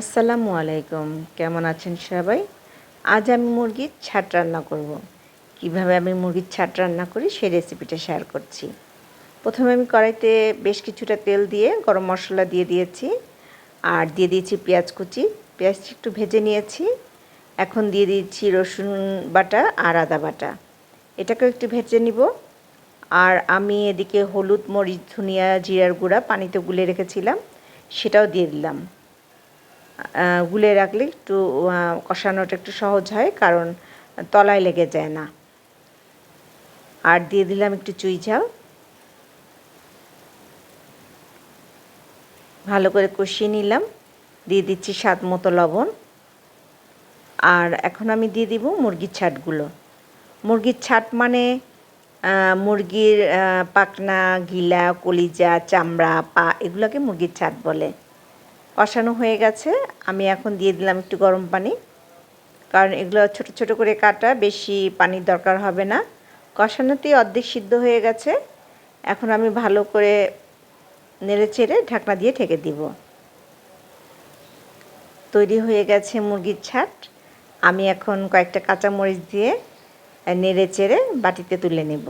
আসসালামু আলাইকুম। কেমন আছেন সবাই? আজ আমি মুরগির ছাট রান্না করব। কীভাবে আমি মুরগির ছাট রান্না করি সেই রেসিপিটা শেয়ার করছি। প্রথমে আমি কড়াইতে বেশ কিছুটা তেল দিয়ে গরম মশলা দিয়ে দিয়েছি। আর দিয়ে দিয়েছি পেঁয়াজ কুচি। পেঁয়াজটি একটু ভেজে নিয়েছি। এখন দিয়ে দিচ্ছি রসুন বাটা আর আদা বাটা। এটাকেও একটু ভেজে নিব। আর আমি এদিকে হলুদ, মরিচ, ধনিয়া, জিরার গুঁড়া পানিতে গুলে রেখেছিলাম। সেটাও দিয়ে দিলাম। গুলে রাখলে একটু কষানোটা একটু সহজ হয়, কারণ তলায় লেগে যায় না। আর দিয়ে দিলাম একটু চুই ঝাল। ভালো করে কষিয়ে নিলাম। দিয়ে দিচ্ছি স্বাদ মতো লবণ। আর এখন আমি দিয়ে দিব মুরগির ছাটগুলো। মুরগির ছাট মানে মুরগির পাকনা, গিলা, কলিজা, চামড়া, পা, এগুলোকে মুরগির ছাট বলে। কষানো হয়ে গেছে। আমি এখন দিয়ে দিলাম একটু গরম পানি। কারণ এগুলো ছোট ছোট করে কাটা, বেশি পানির দরকার হবে না। কষানোতেই অর্ধেক সিদ্ধ হয়ে গেছে। এখন আমি ভালো করে নেড়ে চেড়ে ঢাকনা দিয়ে ঢেকে দিব। তৈরি হয়ে গেছে মুরগির ছাট। আমি এখন কয়েকটা কাঁচামরিচ দিয়ে নেড়ে চেড়ে বাটিতে তুলে নেব।